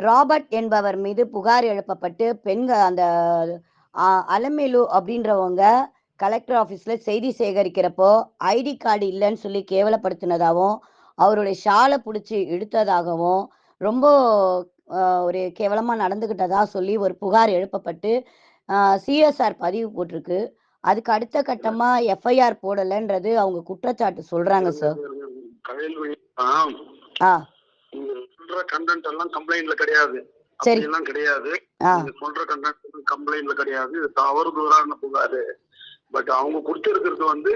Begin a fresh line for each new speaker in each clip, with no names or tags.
Robert என்பவர் மீது புகார் எழுப்பப்பட்டு பெண்கள் அந்த அலமேலு அப்படின்றவங்க கலெக்டர் ஆஃபீஸ்ல செய்தி சேகரிக்கிறப்போ ஐடி கார்டு இல்லைன்னு சொல்லி கேவலப்படுத்தினதாகவும் அவருடைய ஷாலை பிடிச்சி இழுத்ததாகவும் ரொம்ப ஒரு கேவலமா நடந்துகிட்டதா சொல்லி ஒரு புகார் எழுப்பப்பட்டு சிஎஸ்ஆர் பதிவு போட்டிருக்கு. அதுக்கு அடுத்த கட்டமா எஃப்ஐஆர் போடலைன்றது அவங்க குற்றச்சாட்டு சொல்றாங்க சார். ஆ.
சொல்ற கண்டென்ட் எல்லாம் கம்ப்ளைண்ட்ல கிடையாது.
சரி.
அப்படியெல்லாம் கிடையாது. நீங்க சொல்ற கண்டென்ட் கம்ப்ளைண்ட்ல கிடையாது. இது தவறு தூரான புகாரு. பட் அவங்க கொடுத்திருக்கிறது வந்து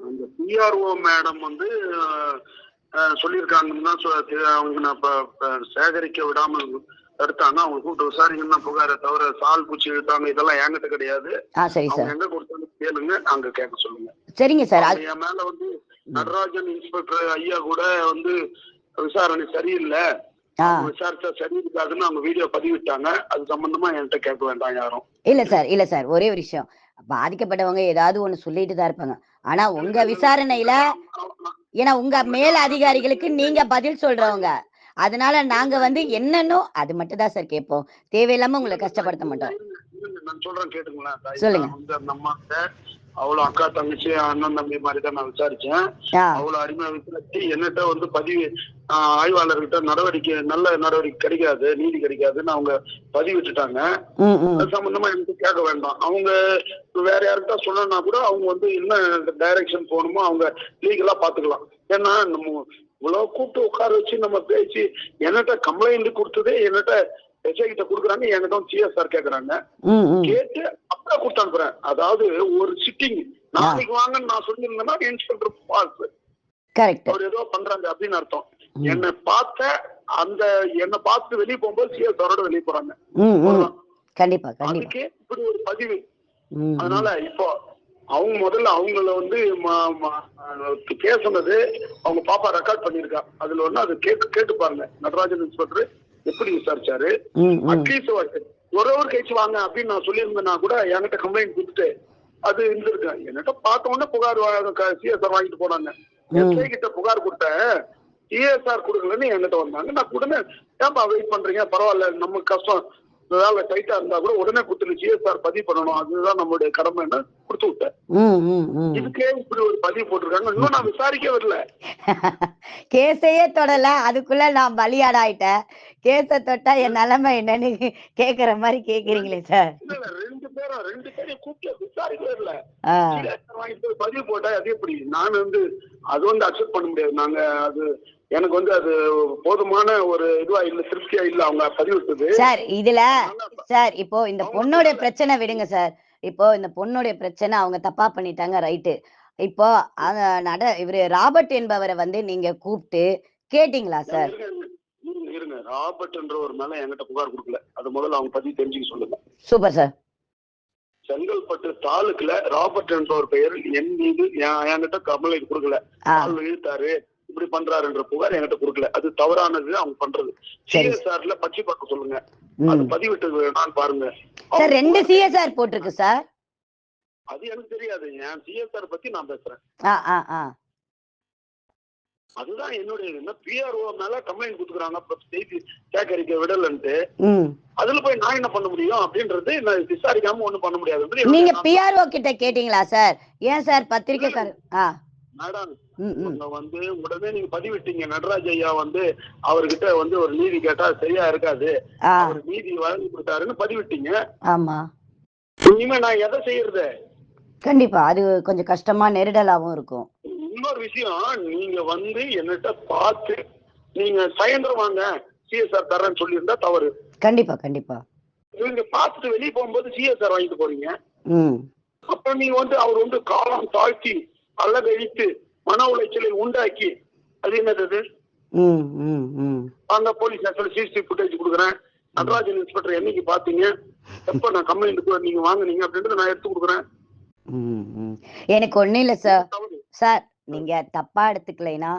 அந்த பிஆர்ஓ மேடம் வந்து சொல்லியிருக்காங்கன்னு அவங்க நான் சேகரிக்க விடாமல் தடுத்தாங்க அவங்க கூப்பிட்டு விசாரிக்கணும் தான் புகாரை தவிர சால் பூச்சி இழுத்தாங்க இதெல்லாம் என்கிட்ட கிடையாது. அவங்க எங்க கொடுத்தாலும் கேளுங்க அங்க கேட்க சொல்லுங்க.
சரிங்க சார்.
என் மேல வந்து நடராஜன் இன்ஸ்பெக்டர் ஐயா கூட வந்து விசாரணை சரியில்லை. விசாரிச்சா சரி இருக்காதுன்னு அவங்க வீடியோ பதிவிட்டாங்க. அது சம்பந்தமா என்கிட்ட கேட்க வேண்டாம் யாரும்.
இல்ல சார் இல்ல சார். ஒரே ஒரு விஷயம். பாதிக்கப்பட்டவங்க ஏதாவது ஒண்ணு சொல்லிட்டு தான் இருப்பாங்க. ஆனா உங்க விசாரணையில ஏன்னா உங்க மேல அதிகாரிகளுக்கு நீங்க பதில் சொல்றவங்க. அதனால நாங்க வந்து என்னன்னோ அது மட்டும் தான் சார் கேட்போம். தேவையில்லாம உங்களை கஷ்டப்படுத்த மாட்டோம்.
நான் சொல்றேன் கேட்டுங்களேன்.
சொல்லுங்க.
அவ்வளவு அக்கா தங்கச்சி அண்ணன் தம்பி மாதிரி தான் நான் விசாரிச்சேன். அவ்வளவு அருமையா விசாரிச்சு என்னட்ட வந்து பதிவு ஆய்வாளர்கிட்ட நடவடிக்கை நல்ல நடவடிக்கை கிடைக்காது நீதி கிடைக்காதுன்னு அவங்க பதிவிட்டுட்டாங்க அது சம்பந்தமா எனக்கு கேட்க வேண்டாம். அவங்க வேற யாருக்கிட்ட சொல்லணும்னா கூட அவங்க வந்து என்ன டைரக்ஷன் போகணுமோ அவங்க லீகலா பாத்துக்கலாம். ஏன்னா நம்ம இவ்வளவு கூப்பிட்டு உட்கார வச்சு நம்ம பேசி என்கிட்ட கம்ப்ளைண்ட் கொடுத்ததே என்கிட்ட எஸ்ஐ கிட்ட கொடுக்குறாங்க என்கிட்ட சிஎஸ்ஆர் கேக்குறாங்க. கேட்டு அப்படியே கொடுத்து அனுப்புறேன். அதாவது ஒரு சிட்டிங் நாளைக்கு வாங்கன்னு நான் சொல்லியிருந்தேன்னா இன்ஸ்பெக்டர்
கரெக்ட்
அவர் ஏதோ பண்றாங்க அப்படின்னு அர்த்தம். என்னை பார்த்த அந்த என்னை பார்த்து வெளியே போகும்போது சிஎஸ்ஆரோட வெளியே போறாங்க.
கண்டிப்பா
அதுக்கே இப்படி ஒரு பதிவு. அதனால இப்போ அவங்க முதல்ல அவங்கள வந்து பேசுனது அவங்க பாப்பா ரெக்கார்ட் பண்ணிருக்கா அதுல ஒண்ணு அது கேட்டு கேட்டு பாருங்க நடராஜன் இன்ஸ்பெக்டர் எப்படி விசாரிச்சாரு? அட்லீஸ்ட் ஒரே ஒரு கழிச்சு வாங்க அப்படின்னு நான் சொல்லியிருந்தேன்னா கூட என்கிட்ட கம்ப்ளைண்ட் கொடுத்துட்டு அது இருந்திருக்கேன் என்கிட்ட பார்த்த உடனே புகார் சிஎஸ்ஆர் வாங்கிட்டு போனாங்க. எஸ்ஐ கிட்ட புகார் கொடுத்தேன். சிஎஸ்ஆர் கொடுக்கலன்னு என்கிட்ட வந்தாங்க. நான் உடனே ஏன்பா வெயிட் பண்றீங்க? பரவாயில்ல நமக்கு கஷ்டம். வேலை டைட்டா இருந்தா கூட உடனே கொடுத்துட்டு சிஎஸ்ஆர் பதிவு பண்ணணும். அதுதான் நம்மளுடைய கடமைன்னு கொடுத்து விட்டேன். இதுக்கே இப்படி ஒரு பதிவு போட்டிருக்காங்க. இன்னும் நான் விசாரிக்க வரல
கேஸையே தொடல. அதுக்குள்ள நான் பலியாடாயிட்டேன். கேஸ தொட்டா என் நிலைமை என்னன்னு கேக்குற மாதிரி கேக்குறீங்களே சார்
ரெண்டு பேரும் ரெண்டு பேரையும் கூப்பிட்டு விசாரிக்கவே இல்லை. பதிவு போட்டா அது எப்படி? நான் வந்து அது வந்து அக்செப்ட் பண்ண முடியாது. நாங்க அது எனக்கு வந்து அது போதுமான ஒரு இதுவா இல்ல திருப்தியா இல்ல அவங்க பதிவிட்டது
சார் இதுல சார் இப்போ இந்த பொண்ணோட பிரச்சனை விடுங்க சார். இப்போ இந்த பொண்ணுடைய பிரச்சனை அவங்க தப்பா பண்ணிட்டாங்க ரைட்டு. இப்போ நட இவரு ராபர்ட் என்பவரை வந்து நீங்க கூப்பிட்டு கேட்டீங்களா சார்?
இருங்க, இருங்க. ராபர்ட்ன்ற ஒரு மேல என்கிட்ட புகார் கொடுக்கல. அது முதல்ல அவங்க பதிவு தெரிஞ்சுக்க சொல்லுங்க.
Super sir.
செங்கல்பட்டு தாலுக்குல ராபர்ட் என்ற ஒரு பெயர் என் மீது என்- என்கிட்ட கமலை கொடுக்கல. இழுத்தாரு. இப்படி பண்றாருன்ற புகார் என்கிட்ட கொடுக்கல. அது தவறானது அவங்க பண்றது. சிஎஸ்ஆர்ல பச்சி பார்க்க சொல்லுங்க. அது பதிவிட்டு நான் பாருங்க.
சார் ரெண்டு சிஎஸ்ஆர் போட்டிருக்கு சார்.
அது எனக்கு தெரியாது. என் சிஎஸ்ஆர் பத்தி நான் பேசுறேன்.
ஆ ஆ ஆ.
அதுதான் என்னுடைய என்ன பிஆர்ஓ மேல கம்ப்ளைண்ட் கொடுத்துக்கிறாங்க. அப்ப செய்தி சேகரிக்க விடலன்ட்டு. அதுல போய் நான் என்ன பண்ண முடியும் அப்படின்றது நான் விசாரிக்காம ஒண்ணும் பண்ண முடியாது
நீங்க பிஆர்ஓ கிட்ட கேட்டீங்களா சார்? ஏன் சார் பத்திரிக்கைக்கார ஆ.
மேடம் வந்து உடனே நீங்க பதிவிட்டீங்க. நடராஜ் ஐயா வந்து அவர்கிட்ட வந்து ஒரு நீதி கேட்டா சரியா இருக்காது. அவர் நீதி வழங்கி கொடுத்தாருன்னு பதிவிட்டீங்க.
ஆமா.
இனிமே நான் எதை செய்யறது?
கண்டிப்பா. அது கொஞ்சம் கஷ்டமா நெருடலாவும் இருக்கும்.
இன்னொரு விஷயம் நீங்க வந்து என்னட்ட பார்த்து நீங்க சாயந்தரம் வாங்க. சிஎஸ்ஆர் தரேன்னு சொல்லியிருந்தா தவறு.
கண்டிப்பா கண்டிப்பா.
நீங்க பார்த்துட்டு வெளியே போகும்போது சிஎஸ்ஆர் வாங்கிட்டு போறீங்க.
ம்.
அப்ப நீங்க வந்து அவர் வந்து காலம் தாழ்த்தி அழகழித்து மன உளைச்சலை உண்டாக்கி அது என்னது அந்த போலீஸ் ஸ்டேஷன்ல சிசிடிவி ஃபுட்டேஜ் கொடுக்குறேன். நடராஜன் இன்ஸ்பெக்டர் என்னைக்கு பாத்தீங்க எப்ப நான் கம்ப்ளைண்ட் நீங்க வாங்குனீங்க அப்படின்றத நான் எடுத்து கொடுக்குறேன்.
எனக்கு ஒண்ணும் இல்ல சார். சார் நீங்க தப்பா எடுத்துக்கலைன்னா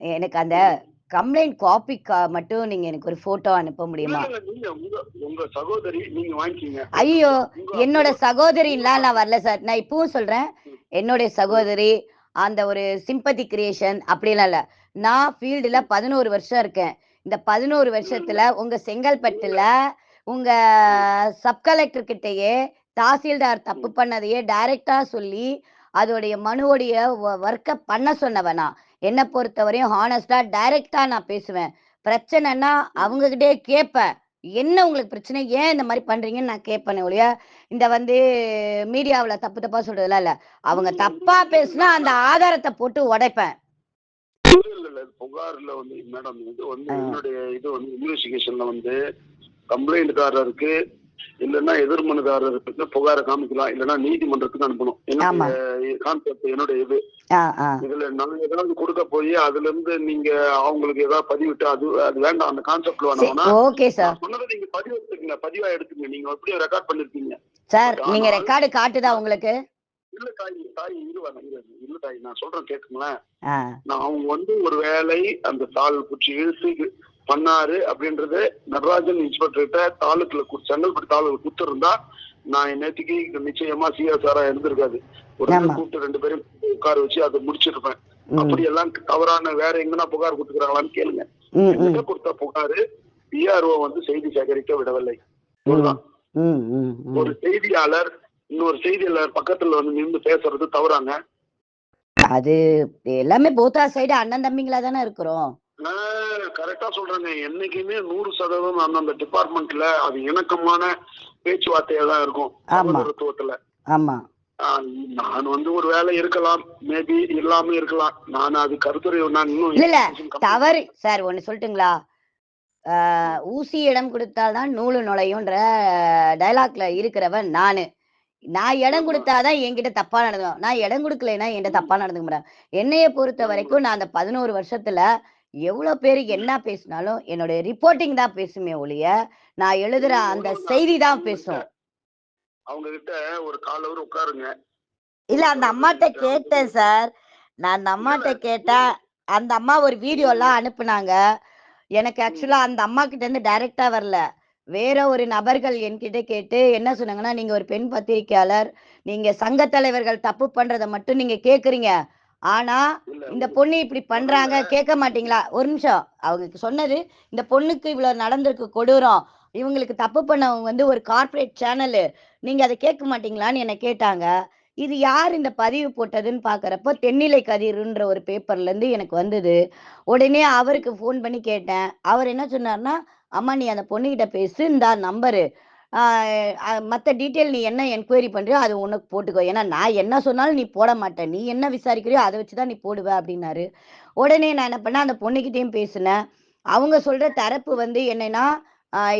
எனக்கு அந்த கம்ப்ளைண்ட் காப்பி மட்டும் நீங்க எனக்கு ஒரு போட்டோ அனுப்ப முடியுமா?
உங்க சகோதரி நீங்க வாங்கிக்கீங்க.
ஐயோ என்னோட சகோதரின்லாம் நான் வரல சார் நான் இப்பவும் சொல்றேன். என்னுடைய சகோதரி அந்த ஒரு சிம்பத்தி கிரியேஷன் அப்படிலாம் இல்ல. நான் ஃபீல்டுல பதினோரு வருஷம் இருக்கேன். இந்த பதினோரு வருஷத்துல உங்க செங்கல்பட்டுல உங்க சப் கலெக்டர் கிட்டயே தாசில்தார் தப்பு பண்ணதையே டைரக்டா சொல்லி அதோடைய மனுவோடைய ஒர்க்கை பண்ண சொன்னவனா. என்னை பொறுத்தவரையும் ஹானஸ்டா டைரக்டா நான் பேசுவேன். பிரச்சனைனா அவங்க கிட்டே கேட்பேன். என்ன உங்களுக்கு பிரச்சனை? ஏன் இந்த மாதிரி பண்றீங்கன்னு நான் கேட்பேனே ஒழிய இந்த வந்து மீடியாவுல தப்பு தப்பா சொல்றதுலாம் இல்ல. அவங்க தப்பா பேசுனா அந்த ஆதாரத்தை போட்டு உடைப்பேன்.
புகார்ல வந்து மேடம் இது வந்து. என்னுடைய இது வந்து இன்வெஸ்டிகேஷன்ல வந்து கம்ப்ளைண்ட்காரருக்கு இல்லைன்னா எதிர்மனுதாரருக்கு புகாரை காமிக்கலாம் இல்லைன்னா நீதிமன்றத்துக்கு அனுப்பணும். என்னுடைய கான்செப்ட் என்னுடைய இது. இதுல நான் ஏதாவது கொடுக்க போய் அதுல இருந்து நீங்க அவங்களுக்கு ஏதாவது பதிவிட்டு அது அது வேண்டாம் அந்த கான்செப்ட்ல வேணாம்னா சொன்னதை நீங்க பதிவு எடுத்துக்கங்க. பதிவா எடுத்துக்கங்க. நீங்க எப்படியும் ரெக்கார்ட் பண்ணிருக்கீங்க.
சார் நீங்க ரெக்கார்டு காட்டுதா உங்களுக்கு?
இல்ல தாய் தாய் இரு வேணாம் இரு இல்ல தாய் நான் சொல்றேன் கேட்டுங்களேன்
ஆ.
நான் அவங்க வந்து ஒரு வேலை அந்த தாள் குச்சி இழுத்து பண்ணாரு அப்படின்றது நடராஜன் இன்ஸ்பெக்டர் கிட்ட தாலுக்குல செங்கல்பட்டு தாலுக்கு கொடுத்துருந்தா நான் நேற்றுக்கு நிச்சயமா சிஎஸ்ஆரா இருந்திருக்காது. ஒரு. கூப்பிட்டு ரெண்டு பேரும் உட்கார வச்சு அதை முடிச்சிருப்பேன். அப்படி எல்லாம் தவறான வேற எங்கன்னா புகார் கொடுத்துக்கிறாங்களான்னு கேளுங்க. கொடுத்த புகாரு பிஆர்ஓ வந்து செய்தி சேகரிக்க விடவில்லை. ஒரு செய்தியாளர் இன்னொரு செய்தியாளர் பக்கத்துல வந்து நின்று பேசுறது தவறாங்க.
அது எல்லாமே போத்தா சைடு அண்ணன் தம்பிங்களா தானே இருக்கிறோம்.
கரெக்டா சொல்றேங்க. என்னைக்குமே நூறு சதவீதம் அந்தந்த டிபார்ட்மெண்ட்ல அது இணக்கமான பேச்சுவார்த்தையா தான் இருக்கும்.
ஆமா.
சகோதரத்துவத்துல
ஆமா.
நான் வந்து ஒரு வேலை இருக்கலாம். மேபி இல்லாம இருக்கலாம். நான் அது கருத்துரை நான் இன்னும்
இல்ல, தவறு. சார் ஒண்ணு சொல்லட்டுங்களா? ஊசி இடம் கொடுத்தால்தான் நூலு நுழையும்ன்ற டைலாக்ல இருக்கிறவன் நானு. நான் இடம் கொடுத்தாதான் என்கிட்ட தப்பா நடந்துக்கும். நான் இடம் கொடுக்கலைன்னா என்கிட்ட தப்பா நடந்துக்க மாட்டேன். என்னைய பொறுத்த வரைக்கும் நான் அந்த பதினோரு வருஷத்துல எவ்வளவு பேரு என்ன பேசினாலும் என்னுடைய ரிப்போர்ட்டிங் தான் பேசுமே ஒழிய நான் எழுதுற அந்த செய்தி தான் பேசும்.
அவங்க கிட்ட ஒரு கால் அவர் உட்காருங்க.
இல்ல அந்த அம்மாட்ட கேட்டேன் சார். நான் அந்த அம்மாட்ட கேட்டேன் அந்த அம்மா ஒரு வீடியோ எல்லாம் அனுப்புனாங்க. எனக்கு ஆக்சுவலா அந்த அம்மா கிட்ட இருந்து டைரக்டா வரல. வேற ஒரு நபர்கள் என்கிட்ட கேட்டு என்ன சொன்னாங்கன்னா நீங்க ஒரு பெண் பத்திரிக்கையாளர். நீங்க சங்க தலைவர்கள் தப்பு பண்றத மட்டும் நீங்க கேக்குறீங்க. ஆனா இந்த பொண்ணு இப்படி பண்றாங்க கேட்க மாட்டீங்களா? ஒரு நிமிஷம். அவங்க சொன்னது இந்த பொண்ணுக்கு இவ்வளவு நடந்திருக்கு கொடூரம். இவங்களுக்கு தப்பு பண்ணவங்க வந்து ஒரு கார்ப்பரேட் சேனலு நீங்க அதை கேட்க மாட்டீங்களான்னு என்னை கேட்டாங்க. இது யார் இந்த பதிவு போட்டதுன்னு பாக்குறப்போ தென்னிலை கதிர்ன்ற ஒரு பேப்பர்ல இருந்து எனக்கு வந்தது. உடனே அவருக்கு ஃபோன் பண்ணி கேட்டேன். அவர் என்ன சொன்னார்னா அம்மா நீ அந்த பொண்ணுகிட்ட பேசு இந்த நம்பரு மற்ற டீட்டெயில் நீ என்ன என்கொயரி பண்றியோ அது உனக்கு போட்டுக்கோ. ஏன்னா நான் என்ன சொன்னாலும் நீ போட மாட்டேன் நீ என்ன விசாரிக்கிறியோ அதை வச்சு தான் நீ போடுவ அப்படின்னாரு. உடனே நான் என்ன பண்ணேன் அந்த பொண்ணுகிட்டயும் பேசினேன். அவங்க சொல்ற தரப்பு வந்து என்னன்னா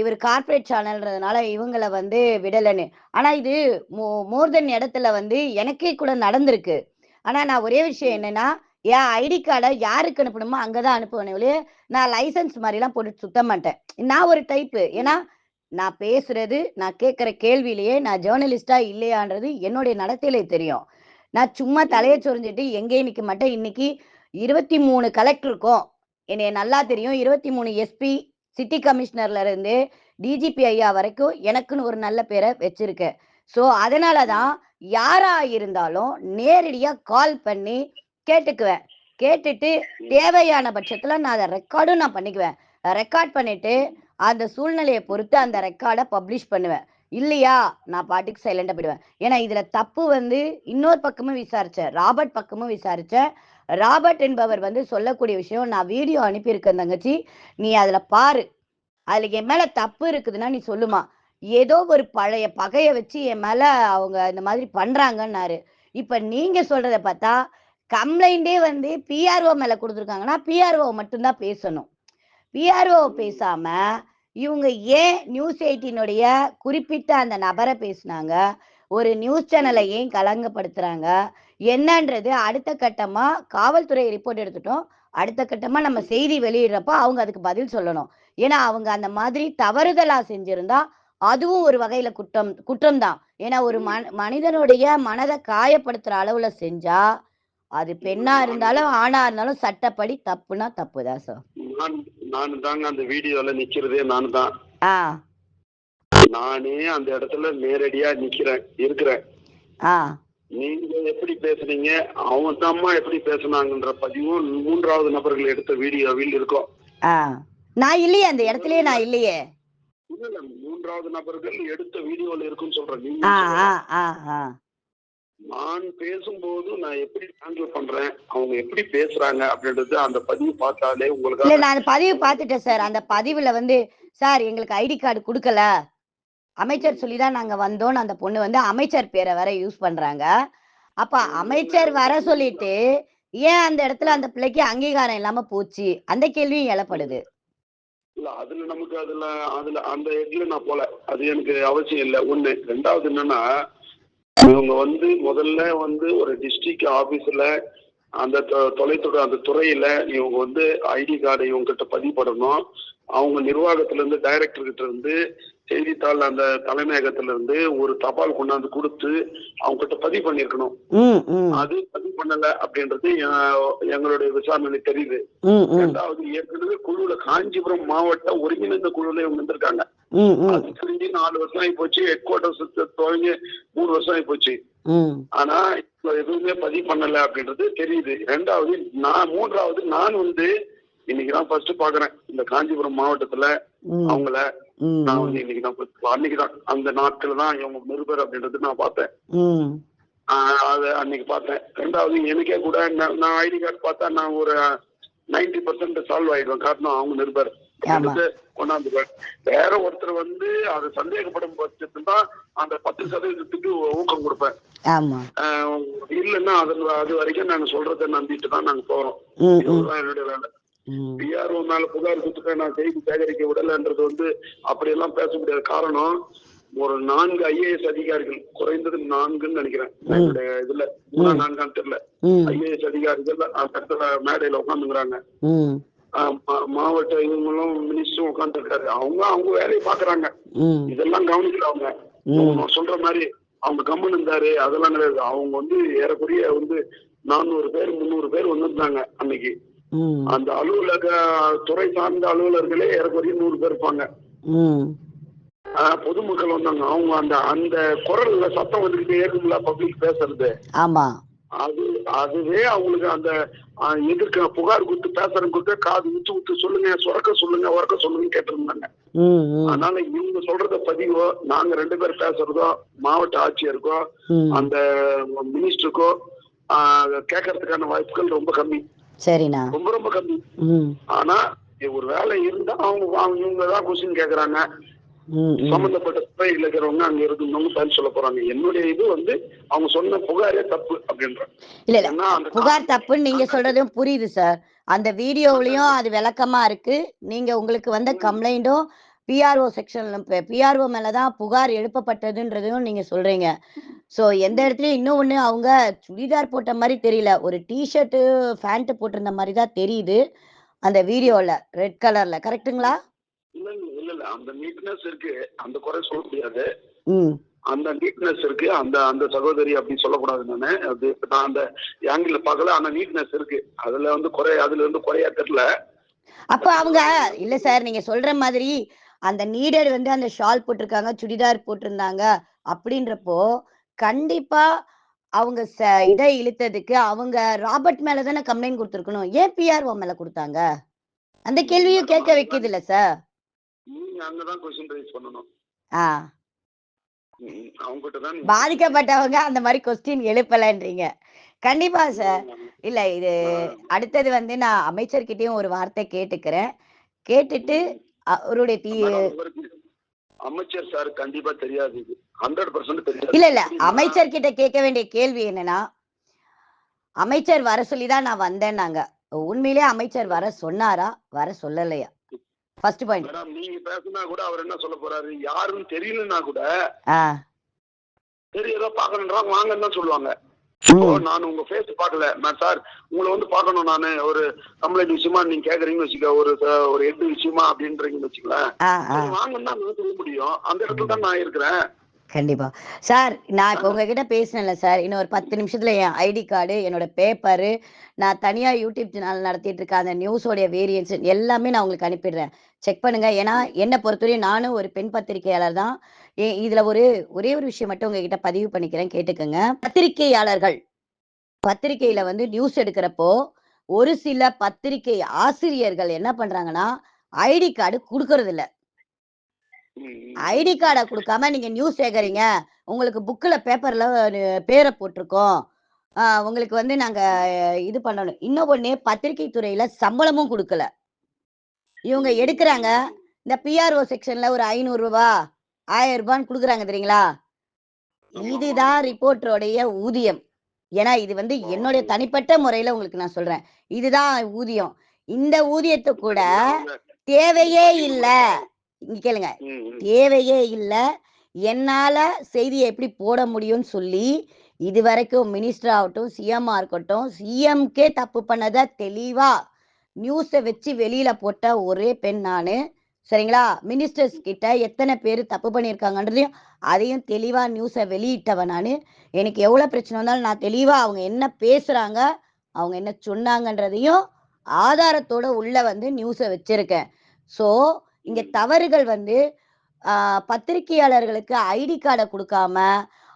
இவர் கார்ப்பரேட் சேனல்ன்றதுனால இவங்கள வந்து விடலைன்னு. ஆனா இது மோர் தென் இடத்துல வந்து எனக்கே கூட நடந்திருக்கு. ஆனா நான் ஒரே விஷயம் என்னன்னா என் ஐடி கார்டை யாருக்கு அனுப்பணுமோ அங்கதான் அனுப்புவேனே ஒழிய நான் லைசன்ஸ் மாதிரிலாம் போட்டு சுத்த மாட்டேன். நான் ஒரு டைப்பு ஏன்னா நான் பேசுறது நான் கேட்குற கேள்வியிலேயே நான் ஜேர்னலிஸ்டா இல்லையான்றது என்னுடைய நடத்தையிலே தெரியும். நான் சும்மா தலையை சொரிஞ்சிட்டு எங்கேயும் நிற்க மாட்டேன். இன்னைக்கு இருபத்தி மூணு கலெக்டருக்கும் என்னைய நல்லா தெரியும். இருபத்தி மூணு எஸ்பி சிட்டி கமிஷனர்ல இருந்து டிஜிபி ஐயா வரைக்கும் எனக்குன்னு ஒரு நல்ல பேரை வச்சிருக்கேன் ஸோ அதனால தான் யாரா இருந்தாலும் நேரடியாக கால் பண்ணி கேட்டுக்குவேன். கேட்டுட்டு தேவையான பட்சத்தில் நான் அதை ரெக்கார்டும் நான் பண்ணிக்குவேன். ரெக்கார்ட் பண்ணிட்டு அந்த சூழ்நிலையை பொறுத்து அந்த ரெக்கார்டை பப்ளிஷ் பண்ணுவேன். இல்லையா? நான் பாட்டுக்கு சைலண்டா போயிடுவேன். ஏன்னா இதுல தப்பு வந்து இன்னொரு பக்கமும் விசாரிச்சேன். ராபர்ட் பக்கமும் விசாரிச்சேன். ராபர்ட் என்பவர் வந்து சொல்லக்கூடிய விஷயம் நான் வீடியோ அனுப்பியிருக்கேன் தங்கச்சி. நீ அதுல பாரு. அதுல என் மேல தப்பு இருக்குதுன்னா நீ சொல்லுமா. ஏதோ ஒரு பழைய பகைய வச்சு என் மேல அவங்க இந்த மாதிரி பண்றாங்கன்னாரு. இப்ப நீங்க சொல்றத பார்த்தா கம்ப்ளைண்டே வந்து பிஆர்ஓ மேல கொடுத்துருக்காங்கன்னா பிஆர்ஓ மட்டும்தான் பேசணும். பிஆர்ஓ பேசாம இவங்க ஏன் நியூஸ் எயிட்டினுடைய குறிப்பிட்ட அந்த நபரை பேசுனாங்க? ஒரு நியூஸ் சேனலை ஏன் கலங்கப்படுத்துறாங்க? என்னன்றது அடுத்த கட்டமா காவல்துறை ரிப்போர்ட் எடுத்துட்டோம். அடுத்த கட்டமா நம்ம செய்தி வெளியிடுறப்ப அவங்க அதுக்கு பதில் சொல்லணும். ஏன்னா அவங்க அந்த மாதிரி தவறுதலா செஞ்சிருந்தா அதுவும் ஒரு வகையில குற்றம் குற்றம் தான் ஏன்னா ஒரு மன மனிதனுடைய மனதை காயப்படுத்துற அளவுல செஞ்சா அது பெண்ணா இருந்தாலும் ஆணா இருந்தாலும் சட்டப்படி தப்புனா தப்புதான் சார்.
நான் தாங்க அந்த வீடியோல நிக்கிறதே நான் தான்
ஆ.
நானே அந்த இடத்துல நேரடியா நிக்கிறேன் இருக்கிறேன்.
ஆ.
நீங்க எப்படி பேசுனீங்க? அவங்க அம்மா எப்படி பேசுனாங்கன்ற பதிவும் மூன்றாவது நபர்கள் எடுத்த வீடியோவில் இருக்கும்.
ஆ. நான் இல்லையே அந்த இடத்துலயே நான் இல்லையே.
இல்ல இல்ல மூன்றாவது நபர்கள் எடுத்த வீடியோல இருக்குன்னு சொல்றேன். நீங்க
ஆ
சொல்லுங்க.
ஆ ஆ ஆ.
நான் பேசும்போது நான் எப்படி ஹேண்டில் பண்றேன் அவங்க எப்படி பேசுறாங்க அப்படின்றது அந்த பதிவு பார்த்தாலே
இல்ல
உங்களுக்கு
நான் பதிவு பார்த்துட்டேன் சார். அந்த பதிவுல வந்து சார் எங்களுக்கு ஐடி கார்டு கொடுக்கல. அமைச்சர் சொல்லி தான் நாங்க வந்தோம்னு அந்த பொண்ணு வந்து அமைச்சர் பேரை வேற யூஸ் பண்றாங்க. அப்ப அமைச்சர் வர சொல்லிட்டு ஏன் அந்த இடத்துல அந்த பிள்ளைக்கு அங்கீகாரம் இல்லாம போச்சு? அந்த கேள்வியும் எழப்படுது
இல்ல அதுல நமக்கு அதுல அதுல அந்த எட்ல நான் போல. அது எனக்கு அவசியம் இல்லை. ஒண்ணு. ரெண்டாவது என்னன்னா இவங்க வந்து முதல்ல வந்து ஒரு டிஸ்ட்ரிக்ட் ஆபீஸ்ல அந்த தொலைத்தொடர் அந்த துறையில இவங்க வந்து ஐடி கார்டு இவங்க கிட்ட பதிவுபடணும் அவங்க நிர்வாகத்துல இருந்து டைரக்டர் கிட்ட இருந்து செய்தித்தாள் அந்த தலைமையகத்துல இருந்து ஒரு தபால் கொண்டாந்து கொடுத்து அவங்க கிட்ட பதிவு பண்ணிருக்கணும். அது பதிவு பண்ணல அப்படின்றது எங்களுடைய விசாரணை தெரியுது. ரெண்டாவது ஏற்கனவே குழுல காஞ்சிபுரம் மாவட்ட ஒருங்கிணைந்த குழுல இவங்க வந்திருக்காங்க. அது தெரிஞ்சு நாலு வருஷம் ஆகி போச்சு ஹெட் குவார்டர்ஸ் துவங்கி மூணு வருஷம் ஆகி போச்சு ஆனா இப்ப எதுவுமே பதிவு பண்ணல அப்படின்றது தெரியுது. ரெண்டாவது நான் மூன்றாவது நான் வந்து இன்னைக்கு தான் ஃபர்ஸ்ட் பாக்குறேன். இந்த காஞ்சிபுரம் மாவட்டத்துல அவங்கள நான் வந்து இன்னைக்கு தான் first- அன்னைக்கு தான் அந்த நாட்கள் தான் இவங்க நிருபர் அப்படின்றது நான் பார்த்தேன். அது அன்னைக்கு பார்த்தேன். ரெண்டாவது எனக்கே கூட நான் நான் ஐடி கார்டு பார்த்தா நான் ஒரு நைன்டி பர்சன்ட் சால்வ் ஆயிடுவேன். காரணம் அவங்க நிருபர்.
ஆமா.
கொண்டாந்துருவேன். வேற ஒருத்தர் வந்து அது சந்தேகப்படும் பட்சத்தில் தான் அந்த பத்து சதவீதத்துக்கு ஊக்கம் கொடுப்பேன். இல்லைன்னா அது அது வரைக்கும் நாங்க சொல்றதை நம்பிட்டு தான் நாங்க போறோம். இதுதான் என்னுடைய வேலை. பிஆர்ஓ மேல புகார் கொடுத்துட்டேன். நான் செய்தி சேகரிக்க விடலைன்றது வந்து அப்படியெல்லாம் பேச முடியாத. காரணம் ஒரு நான்கு ஐஏஎஸ் அதிகாரிகள் குறைந்தது நான்குன்னு நினைக்கிறேன். இதுல மூணா நான்கான்னு தெரியல ஐஏஎஸ் அதிகாரிகள் அந்த இடத்துல மேடையில உட்காந்துங்கிறாங்க மாவட்ட இவங்களும் மினிஸ்டரும் உட்காந்துருக்காரு அவங்க அவங்க வேலையை பாக்குறாங்க இதெல்லாம் கவனிக்கிறாங்க அவங்க சொல்ற மாதிரி அவங்க கம்மன் இருந்தாரு அதெல்லாம் கிடையாது. அவங்க வந்து ஏறக்குறைய வந்து நானூறு பேர் முந்நூறு பேர் வந்திருந்தாங்க அன்னைக்கு. அந்த அலுவலக துறை சார்ந்த அலுவலர்களே ஏறக்குறைய நூறு பேர் இருப்பாங்க. பொதுமக்கள் வந்தாங்க. அவங்க அந்த அந்த குரல்ல சத்தம் வந்துகிட்டே இருக்கும்ல பப்ளிக் பேசுறது.
ஆமா.
அது அதுவே அவங்களுக்கு அந்த எதிர்க்க புகார் கொடுத்து பேசுறவங்களுக்கு காது விட்டு விட்டு சொல்லுங்க சுரக்க சொல்லுங்க உறக்க சொல்லுங்க கேட்டிருந்தாங்க. அதனால இவங்க சொல்றத பதிவோ நாங்க ரெண்டு பேர் பேசுறதோ மாவட்ட ஆட்சியருக்கோ அந்த மினிஸ்டருக்கோ கேட்கறதுக்கான வாய்ப்புகள் ரொம்ப கம்மி.
சரிண்ணா.
ரொம்ப ரொம்ப கம்மி. ஆனா ஒரு வேலை இருந்தா அவங்க இவங்க தான் கொஸ்டின் கேக்குறாங்க. சம்பந்தப்பட்ட துறையில் இருக்கிறவங்க அங்க இருந்தவங்க பதில் சொல்ல போறாங்க. என்னுடைய இது வந்து அவங்க சொன்ன புகாரே தப்பு அப்படின்ற.
இல்ல இல்ல. புகார் தப்புன்னு நீங்க சொல்றதும் புரியுது சார். அந்த வீடியோவிலயும் அது விளக்கமா இருக்கு. நீங்க உங்களுக்கு வந்த கம்ப்ளைண்ட்டும் பிஆர்ஓ செக்ஷன்ல பிஆர்ஓ மேலதான் புகார் எழுப்பப்பட்டதுன்றதையும் நீங்க சொல்றீங்க. சோ எந்த இடத்துலயும் இன்னும் ஒண்ணு அவங்க சுடிதார் போட்ட மாதிரி தெரியல. ஒரு டிஷர்ட்டு ஃபேண்ட் போட்டிருந்த மாதிரி தான் தெரியுது அந்த வீடியோல. ரெட் கலர்ல கரெக்ட்டுங்களா
இல்ல அந்த நீட்னஸ் இருக்கு அந்த குறை சொல்ல முடியாது. அந்த நீட்னஸ் இருக்கு அந்த அந்த சகோதரி அப்படி சொல்லக்கூடாது நானு. அது நான் அந்த ஆங்கிள் பார்க்கல ஆனா நீட்னஸ் இருக்கு. அதுல வந்து குறை அதுல இருந்து குறையா தெரியல.
அப்ப அவங்க இல்ல சார் நீங்க சொல்ற மாதிரி அந்த நீடட் வந்து அந்த ஷால் போட்டிருக்காங்க சுடிதார் போட்டிருந்தாங்க அப்படின்றப்போ கண்டிப்பா அவங்க இதை இழுத்ததுக்கு அவங்க ராபர்ட் மேல தானே கம்ப்ளைண்ட் கொடுத்துருக்கணும். ஏன் பிஆர்ஓ மேல கொடுத்தாங்க? அந்த கேள்வியும் கேட்க வைக்குது இல்ல சார்
நீங்க அங்கதான் கொஸ்டின் ரைஸ் பண்ணணும்.
பாதிக்கப்பட்டவங்க அந்த மாதிரி கொஸ்டின் எழுப்பலன்றீங்க. கண்டிப்பா சார் இல்ல இது அடுத்தது வந்து நான் அமைச்சர்கிட்டயும் ஒரு வார்த்தை கேட்டுக்கிறேன். கேட்டுட்டு அவருடைய
இவருக்கு அமைச்சர் சார் கண்டிப்பா தெரியாது ஹண்ட்ரட் பர்சன்ட் தெரியாது.
இல்ல இல்ல. அமைச்சர் கிட்ட கேட்க வேண்டிய கேள்வி என்னன்னா அமைச்சர் வர சொல்லி தான் நான் வந்தேன்னாங்க. உண்மையிலே அமைச்சர் வர சொன்னாரா? வர சொல்லலையா? ஃபர்ஸ்ட் பாயிண்ட்
மேடம் நீங்க பேசுனா கூட அவர் என்ன சொல்ல போறாரு? யாருன்னு தெரியலன்னா கூட சரி ஏதோ பாக்கணுன்றாங்க வாங்கன்னு தான் சொல்லுவாங்க. நான் உங்க ஃபேஸ் பார்க்கல. நான் சார் உங்களை வந்து பார்க்கணும் நானு. ஒரு கம்ப்ளைண்ட் விஷயமா நீங்க கேக்குறீங்கன்னு வச்சுக்க ஒரு ஒரு ஹெட் விஷயமா அப்படின்றீங்கன்னு வச்சுக்கலாம் வாங்கன்னு தான் சொல்ல முடியும். அந்த இடத்துல தான் நான் இருக்கிறேன்.
கண்டிப்பா. சார் நான் இப்போ உங்ககிட்ட பேசினேன்ல சார். இன்னும் ஒரு பத்து நிமிஷத்துல என் ஐடி கார்டு என்னோட பேப்பரு நான் தனியா யூடியூப் சேனல் நடத்திட்டு இருக்க அந்த நியூஸோடைய வேரியன்ஸ் எல்லாமே நான் உங்களுக்கு அனுப்பிடுறேன். செக் பண்ணுங்க. ஏன்னா என்னை பொறுத்தவரையும் நானும் ஒரு பெண் பத்திரிகையாளர் தான். ஏ- இதுல ஒரு ஒரே ஒரு விஷயம் மட்டும் உங்ககிட்ட பதிவு பண்ணிக்கிறேன். கேட்டுக்கோங்க. பத்திரிகையாளர்கள். பத்திரிகையில வந்து நியூஸ் எடுக்கிறப்போ ஒரு சில பத்திரிகை ஆசிரியர்கள் என்ன பண்றாங்கன்னா ஐடி கார்டு கொடுக்கறது ஐடி கார்டை கொடுக்காம நீங்க நியூஸ் சேகரிங்க. உங்களுக்கு புக்ல பேப்பர்ல பேரை போட்டிருக்கோம். உங்களுக்கு வந்து நாங்க இது பண்ணணும். இன்னும் ஒண்ணு பத்திரிகை துறையில சம்பளமும் கொடுக்கல. இவங்க எடுக்கிறாங்க. இந்த பிஆர்ஓ செக்ஷன்ல ஒரு ஐநூறு ரூபாய் ஆயிரம் ரூபான்னு கொடுக்குறாங்க தெரியுங்களா? இதுதான் ரிப்போர்ட்டருடைய ஊதியம். ஏன்னா இது வந்து என்னுடைய தனிப்பட்ட முறையில உங்களுக்கு நான் சொல்றேன். இதுதான் ஊதியம். இந்த ஊதியத்தை கூட தேவையே இல்ல. இங்க கேளுங்க. தேவையே இல்ல. என்னால செய்தியை எப்படி போட முடியும்னு சொல்லி இது வரைக்கும் மினிஸ்டர் ஆகட்டும் சிஎம்ஆ இருக்கட்டும் சிஎம்கே தப்பு பண்ணதை தெளிவா நியூஸை வச்சு வெளியில போட்ட ஒரே பெண் நானு. சரிங்களா? மினிஸ்டர்ஸ் கிட்ட எத்தனை பேர் தப்பு பண்ணியிருக்காங்கன்றதையும் அதையும் தெளிவா நியூஸை வெளியிட்டவன் நான். எனக்கு எவ்வளோ பிரச்சனை வந்தாலும் நான் தெளிவா அவங்க என்ன பேசுறாங்க அவங்க என்ன சொன்னாங்கன்றதையும் ஆதாரத்தோட உள்ள வந்து நியூஸை வச்சிருக்கேன். ஸோ இங்க தவறுகள் வந்து பத்திரிகையாளர்களுக்கு ஐடி கார்டை கொடுக்காம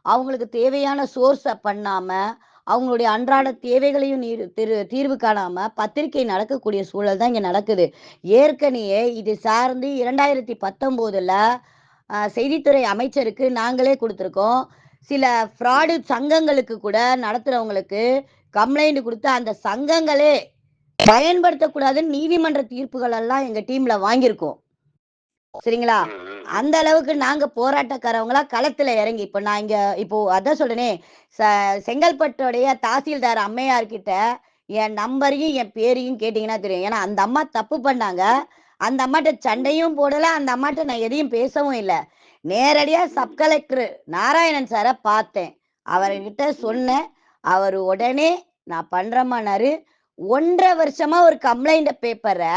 அவங்களுக்கு தேவையான சோர்ஸை பண்ணாம அவங்களுடைய அன்றாட தேவைகளையும் நீர் திரு தீர்வு காணாம பத்திரிகை நடக்கக்கூடிய சூழல் தான் இங்க நடக்குது. ஏற்கனவே இது சார்ந்து இரண்டாயிரத்தி பத்தொம்போதுல செய்தித்துறை அமைச்சருக்கு நாங்களே கொடுத்துருக்கோம். சில ஃப்ராடு சங்கங்களுக்கு கூட நடத்துறவங்களுக்கு கம்ப்ளைண்ட் கொடுத்து அந்த சங்கங்களே பயன்படுத்தக்கூடாதுன்னு நீதிமன்ற தீர்ப்புகள் எல்லாம் எங்க டீம்ல வாங்கியிருக்கோம். சரிங்களா. அந்த அளவுக்கு நாங்க போராட்டக்காரவங்களா களத்துல இறங்கி இப்ப நான் இங்க இப்போ அதான் சொல்றேனே ச- செங்கல்பட்டுடைய தாசில்தார் அம்மையார் கிட்ட என் நம்பரையும் என் பேரையும் கேட்டீங்கன்னா தெரியும். ஏன்னா அந்த அம்மா தப்பு பண்ணாங்க. அந்த அம்மாட்ட சண்டையும் போடல அந்த அம்மாட்ட நான் எதையும் பேசவும் இல்லை. நேரடியா சப் கலெக்டர் நாராயணன் சாரை பார்த்தேன். அவர்கிட்ட சொன்னேன். அவர் உடனே நான் பண்றேமானாரு ஒன்றரை வருஷமா ஒரு கம்ப்ளைண்ட் பேப்பரை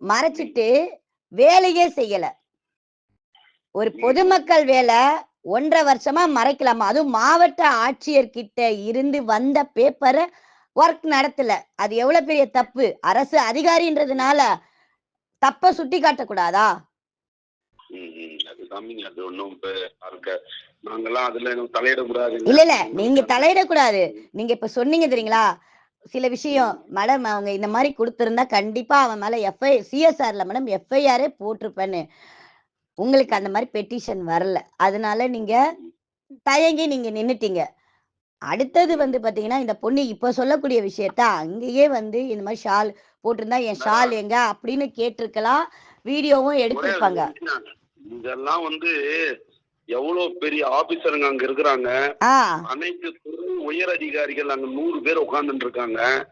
மறைச்சிட்டு வேலையே செய்யல. ஒரு பொதுமக்கள் வேலை ஒன்றரை வருஷமா மறைக்கலாமா? அதுவும் மாவட்ட ஆட்சியர் கிட்ட இருந்து வந்த பேப்பரை ஒர்க் நடத்தல. அது எவ்வளவு பெரிய தப்பு? அரசு அதிகாரின்றதுனால தப்ப சுட்டி காட்டக்கூடாதா இல்ல இல்ல. நீங்க தலையிடக்கூடாது. நீங்க இப்ப சொன்னீங்க தெரியுங்களா? சில விஷயம் மேடம் அவங்க இந்த மாதிரி கொடுத்துருந்தா கண்டிப்பா அவன் மேல எஃப்ஐ சிஎஸ்ஆர்ல மேடம் எஃப்ஐஆரே போட்டிருப்பேன்னு. உங்களுக்கு அந்த மாதிரி பெட்டிஷன் வரல. அதனால நீங்க தயங்கி நீங்க நின்னுட்டீங்க. அடுத்தது வந்து பாத்தீங்கன்னா இந்த பொண்ணு இப்ப சொல்லக்கூடிய விஷயத்த அங்கேயே வந்து இந்த மாதிரி ஷால் போட்டிருந்தா என் ஷால் எங்க? அப்படின்னு கேட்டிருக்கலாம். வீடியோவும் எடுத்திருப்பாங்க.
இதெல்லாம் வந்து எவ்வளவு பெரிய ஆபீசருங்க அங்க இருக்கிறாங்க. அனைத்து உயர் அதிகாரிகள் அங்க நூறு பேர் உட்கார்ந்துட்டு இருக்காங்க.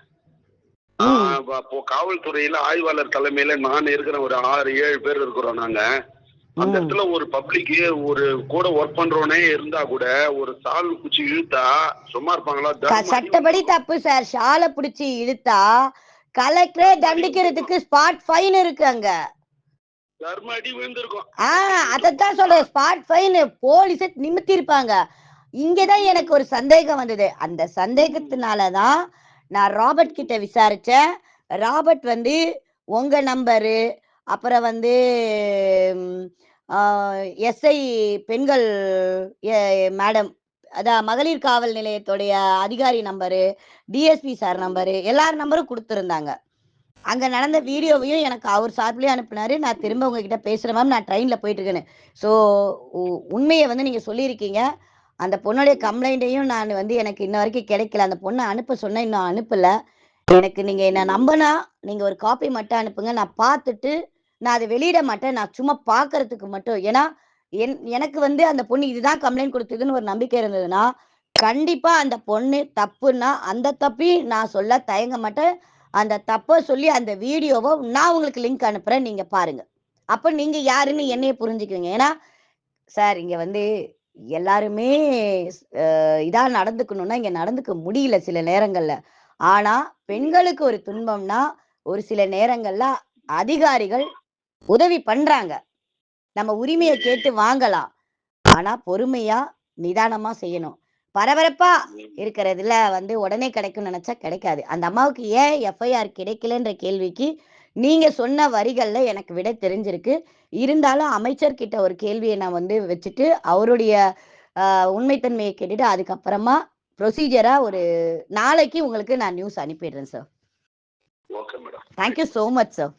அப்ப- காவல்துறையில ஆய்வாளர் தலைமையில நான் இருக்கிற ஒரு ஆறு ஏழு பேர் இருக்கிறோம் நாங்க. அந்த. இடத்துல ஒரு பப்ளிக் ஒரு கூட ஒர்க் பண்றவனே இருந்தா கூட ஒரு சால் குச்சி இழுத்தா சும்மா இருப்பாங்களா?
சட்டப்படி தப்பு சார். ஷாலை பிடிச்சி இழுத்தா கலெக்டரே தண்டிக்கிறதுக்கு ஸ்பாட் ஃபைன் இருக்கு அங்க. அதத்தான் சொல்றேன். ஸ்பாட் ஃபைன் போலீஸ நிமித்தி இருப்பாங்க இங்கதான் எனக்கு ஒரு சந்தேகம் வந்தது. அந்த சந்தேகத்தினாலதான் நான் ராபர்ட் கிட்ட விசாரிச்சேன். ராபர்ட் வந்து உங்க நம்பரு அப்புறம் வந்து எஸ்ஐ பெண்கள் மேடம் அதான் மகளிர் காவல் நிலையத்துடைய அதிகாரி நம்பரு டிஎஸ்பி சார் நம்பரு எல்லார் நம்பரும் கொடுத்துருந்தாங்க. அங்க நடந்த வீடியோவையும் எனக்கு அவர் சார்பிலேயே அனுப்புனாரு. நான் திரும்ப உங்ககிட்ட பேசுறேன் மேம் நான் ட்ரெயின்ல போயிட்டு இருக்கேன்னு ஸோ உண்மையை வந்து நீங்க சொல்லியிருக்கீங்க. அந்த பொண்ணுடைய கம்ப்ளைண்ட்டையும் நான் வந்து எனக்கு இன்ன வரைக்கும் கிடைக்கல. அந்த பொண்ணை அனுப்ப சொன்னேன் இன்னும் அனுப்பல. எனக்கு நீங்க என்ன நம்பினா நீங்க ஒரு காப்பி மட்டும் அனுப்புங்க. நான் பார்த்துட்டு நான் அதை வெளியிட மாட்டேன். நான் சும்மா பார்க்கறதுக்கு மட்டும். ஏன்னா என் எனக்கு வந்து அந்த பொண்ணு இதுதான் கம்ப்ளைண்ட் கொடுத்ததுன்னு ஒரு நம்பிக்கை இருந்ததுன்னா கண்டிப்பா அந்த பொண்ணு தப்புன்னா அந்த தப்பி நான் சொல்ல தயங்க மாட்டேன். அந்த தப்பை சொல்லி அந்த வீடியோவை நான் உங்களுக்கு லிங்க் அனுப்புகிறேன் நீங்கள் பாருங்கள் அப்போ நீங்கள் யாருன்னு என்னையே புரிஞ்சுக்குவீங்க. ஏன்னா சார் இங்கே வந்து எல்லாருமே இதாக நடந்துக்கணும்னா இங்கே நடந்துக்க முடியல சில நேரங்களில். ஆனால் பெண்களுக்கு ஒரு துன்பம்னா ஒரு சில நேரங்களில் அதிகாரிகள் உதவி பண்ணுறாங்க நம்ம உரிமையை கேட்டு வாங்கலாம். ஆனால் பொறுமையாக நிதானமாக செய்யணும். பரபரப்பா இருக்கிறதுல வந்து உடனே கிடைக்கும்னு நினைச்சா கிடைக்காது. அந்த அம்மாவுக்கு ஏன் எஃப்ஐஆர் கிடைக்கலன்ற கேள்விக்கு நீங்க சொன்ன வரிகள்ல எனக்கு விட தெரிஞ்சிருக்கு. இருந்தாலும் அமைச்சர்கிட்ட ஒரு கேள்வியை நான் வந்து வச்சுட்டு அவருடைய உண்மைத்தன்மையை கேட்டுட்டு அதுக்கப்புறமா ப்ரொசீஜரா ஒரு நாளைக்கு உங்களுக்கு நான் நியூஸ் அனுப்பிடுறேன் sir thank you so much sir